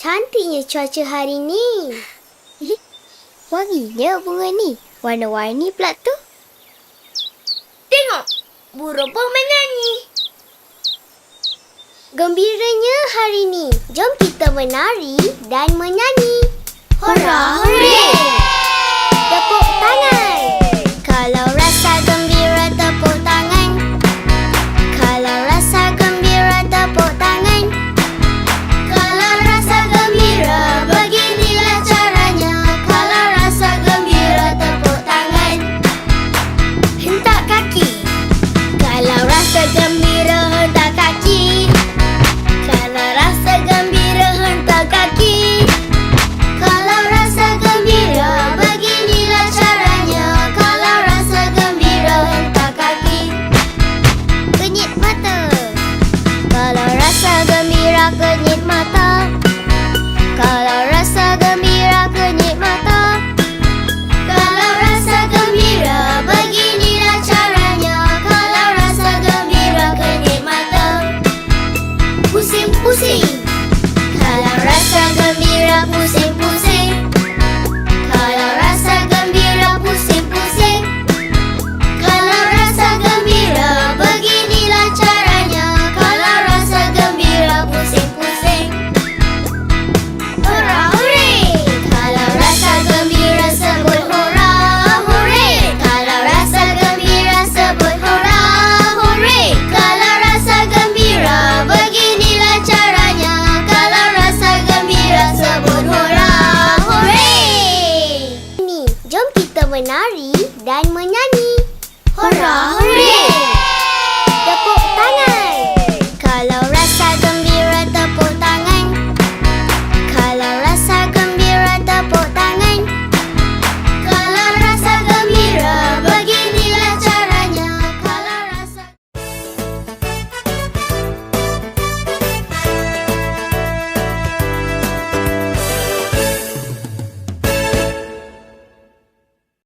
Cantiknya cuaca hari ni. Wanginya bunga ni. Warna-warni pula tu. Tengok. Burung pun menyanyi. Gembiranya hari ni. Jom kita menari dan menyanyi. Hurrah! Hooray! música menari dan menyanyi. Hurrah!